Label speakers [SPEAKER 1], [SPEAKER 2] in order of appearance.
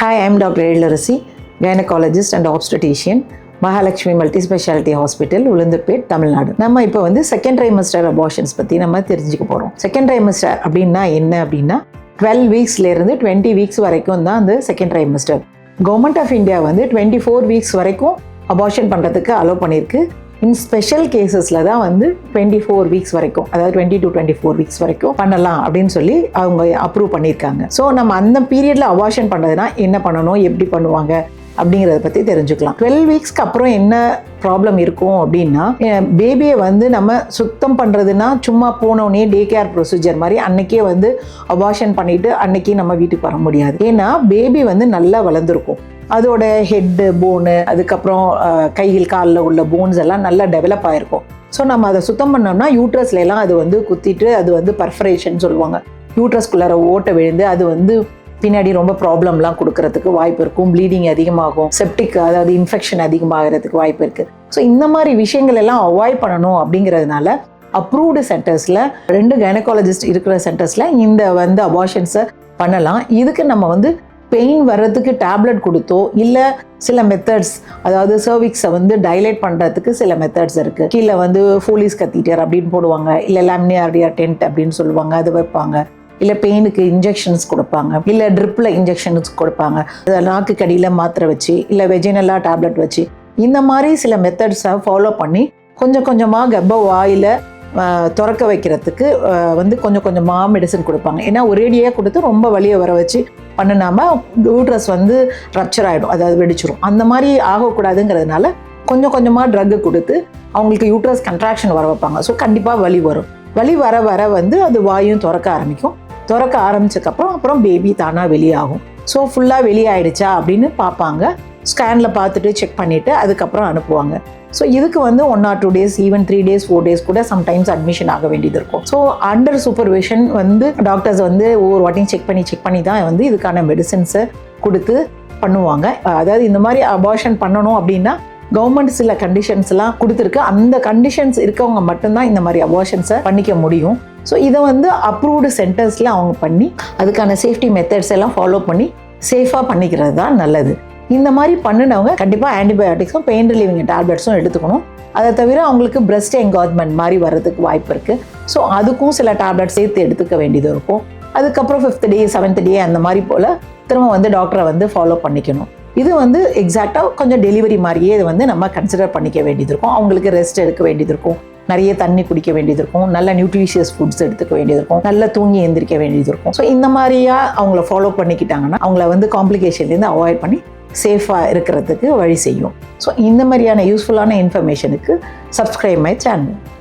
[SPEAKER 1] Hi I'm doctor Elarasi, gynaecologist and obstetrician, Mahalakshmi multi speciality hospital Ulundurpet Tamil Nadu நம்ம இப்போ வந்து second trimester abortions பற்றி நம்ம தெரிஞ்சுக்க போகிறோம் செகண்ட் ட்ரைமஸ்டர் அப்படின்னா என்ன அப்படின்னா டுவெல் வீக்ஸ்லேருந்து டுவெண்ட்டி வீக்ஸ் வரைக்கும் தான் அந்த second trimester government of India வந்து டுவெண்ட்டி ஃபோர் வீக்ஸ் வரைக்கும் அபார்ஷன் பண்ணுறதுக்கு அலோவ் பண்ணியிருக்கு. இன் ஸ்பெஷல் கேசஸில் தான் வந்து டுவெண்ட்டி ஃபோர் வீக்ஸ் வரைக்கும் அதாவது twenty to twenty four weeks வரைக்கும் பண்ணலாம் அப்படின்னு சொல்லி அவங்க அப்ரூவ் பண்ணியிருக்காங்க. ஸோ நம்ம அந்த பீரியடில் அவாஷன் பண்ணுறதுனா என்ன பண்ணணும் எப்படி பண்ணுவாங்க அப்படிங்கிறத பற்றி தெரிஞ்சுக்கலாம். டுவெல் வீக்ஸ்க்கு அப்புறம் என்ன ப்ராப்ளம் இருக்கும் அப்படின்னா பேபியை வந்து நம்ம சுத்தம் பண்ணுறதுனா சும்மா போனோடனே டே கேர் ப்ரொசீஜர் மாதிரி அன்னைக்கே வந்து அபாஷன் பண்ணிவிட்டு அன்னைக்கே நம்ம வீட்டுக்கு வர முடியாது. ஏன்னா பேபி வந்து நல்லா வளர்ந்துருக்கும். அதோட ஹெட்டு போனு அதுக்கப்புறம் கையில் காலில் உள்ள போன்ஸ் எல்லாம் நல்லா டெவலப் ஆகிருக்கும் ஸோ நம்ம அதை சுத்தம் பண்ணோம்னா யூட்ரஸ்ல எல்லாம் அது வந்து குத்திட்டு அது வந்து பர்ஃபரேஷன் சொல்லுவாங்க. யூட்ரஸ்குள்ளார ஓட்ட விழுந்து அது வந்து பின்னாடி ரொம்ப ப்ராப்ளம்லாம் கொடுக்கறதுக்கு வாய்ப்பு இருக்கும். ப்ளீடிங் அதிகமாகும். செப்டிக் அதாவது இன்ஃபெக்ஷன் அதிகமாகிறதுக்கு வாய்ப்பு இருக்குது ஸோ இந்த மாதிரி விஷயங்கள் எல்லாம் அவாய்ட் பண்ணணும் அப்படிங்கிறதுனால அப்ரூவ்டு சென்டர்ஸில் ரெண்டு கைனகாலஜிஸ்ட் இருக்கிற சென்டர்ஸில் இந்த வந்து அபார்ஷன்ஸை பண்ணலாம். இதுக்கு நம்ம வந்து பெயின் வர்றதுக்கு டேப்லெட் கொடுத்தோ இல்லை சில மெத்தட்ஸ் அதாவது சர்விக்ஸை வந்து டைலேட் பண்ணுறதுக்கு சில மெத்தட்ஸ் இருக்குது கீழே வந்து ஃபோலிஸ் கத்தீட்டர் அப்படின்னு போடுவாங்க. இல்லை லேமினியார்டியா டென்ட் அப்படின்னு சொல்லுவாங்க அது வைப்பாங்க. இல்லை பெயினுக்கு இன்ஜெக்ஷன்ஸ் கொடுப்பாங்க. இல்லை ட்ரிப்பில் இன்ஜெக்ஷன்ஸ் கொடுப்பாங்க. அதை நாக்கு கடியில் மாத்திரை வச்சு இல்லை வெஜினல்லா டேப்லெட் வச்சு இந்த மாதிரி சில மெத்தட்ஸை ஃபாலோ பண்ணி கொஞ்சம் கொஞ்சமாக கர்ப்ப வாயில் திறக்க வைக்கிறதுக்கு வந்து கொஞ்சம் கொஞ்சமாக மெடிசன் கொடுப்பாங்க. ஏன்னா ஒரேடியாக கொடுத்து ரொம்ப வழியை வர வச்சு பண்ணினாம யூட்ரஸ் வந்து ரப்ச்சர் ஆகிடும் அதாவது வெடிச்சிரும். அந்த மாதிரி ஆகக்கூடாதுங்கிறதுனால கொஞ்சம் கொஞ்சமாக ட்ரக்கு கொடுத்து அவங்களுக்கு யூட்ரஸ் கன்ட்ராக்ஷன் வர வைப்பாங்க. ஸோ கண்டிப்பாக வலி வரும். வலி வர வர வந்து அது வாயும் திறக்க ஆரம்பிக்கும். திறக்க ஆரம்பிச்சதுக்கப்புறம் அப்புறம் பேபி தானாக வெளியாகும். ஸோ ஃபுல்லாக வெளியாயிடுச்சா அப்படின்னு பார்ப்பாங்க. ஸ்கேனில் பார்த்துட்டு செக் பண்ணிவிட்டு அதுக்கப்புறம் அனுப்புவாங்க. ஸோ இதுக்கு வந்து one or two days even three days four days கூட சம்டைம்ஸ் அட்மிஷன் ஆக வேண்டியது இருக்கும். ஸோ அண்டர் சூப்பர்விஷன் வந்து டாக்டர்ஸ் வந்து ஒவ்வொரு வாட்டியும் செக் பண்ணி செக் பண்ணி தான் வந்து இதுக்கான மெடிசின்ஸை கொடுத்து பண்ணுவாங்க. அதாவது இந்த மாதிரி அபார்ஷன் பண்ணணும் அப்படின்னா கவர்மெண்ட் சில கண்டிஷன்ஸ்லாம் கொடுத்துருக்கு. அந்த கண்டிஷன்ஸ் இருக்கவங்க மட்டும்தான் இந்த மாதிரி அபார்ஷன்ஸை பண்ணிக்க முடியும். ஸோ இதை வந்து அப்ரூவ்டு சென்டர்ஸில் அவங்க பண்ணி அதுக்கான சேஃப்டி மெத்தட்ஸ் எல்லாம் ஃபாலோ பண்ணி சேஃபாக பண்ணிக்கிறது தான் நல்லது. இந்த மாதிரி பண்ணினவங்க கண்டிப்பாக ஆன்டிபயோட்டிக்ஸும் பெயின் ரிலீவிங் டேப்லெட்ஸும் எடுத்துக்கணும். அதை தவிர அவங்களுக்கு பிரஸ்ட் என்காஜ்மெண்ட் மாதிரி வர்றதுக்கு வாய்ப்பு இருக்குது ஸோ அதுக்கும் சில டேப்லெட் சேர்த்து எடுத்துக்க வேண்டியது இருக்கும். அதுக்கப்புறம் ஃபிஃப்த் டே செவன்த் டே அந்த மாதிரி போல் திரும்ப வந்து டாக்டரை வந்து ஃபாலோ பண்ணிக்கணும். இது வந்து எக்ஸாக்டாக கொஞ்சம் டெலிவரி மாதிரியே இது வந்து நம்ம கன்சிடர் பண்ணிக்க வேண்டியது இருக்கும். அவங்களுக்கு ரெஸ்ட் எடுக்க வேண்டியது இருக்கும். நிறைய தண்ணி குடிக்க வேண்டியது இருக்கும். நல்ல நியூட்ரிஷியஸ் ஃபுட்ஸ் எடுத்துக்க வேண்டியது இருக்கும். நல்ல தூங்கி எந்திரிக்க வேண்டியது இருக்கும். ஸோ இந்த மாதிரியா அவங்கள ஃபாலோ பண்ணிக்கிட்டாங்கன்னா அவங்கள வந்து காம்ப்ளிகேஷன்லேருந்து அவாய்ட் பண்ணி சேஃபாக இருக்கிறதுக்கு வழி செய்யும். ஸோ இந்த மாதிரியான யூஸ்ஃபுல்லான இன்ஃபர்மேஷனுக்கு சப்ஸ்கிரைப் மை சேனல்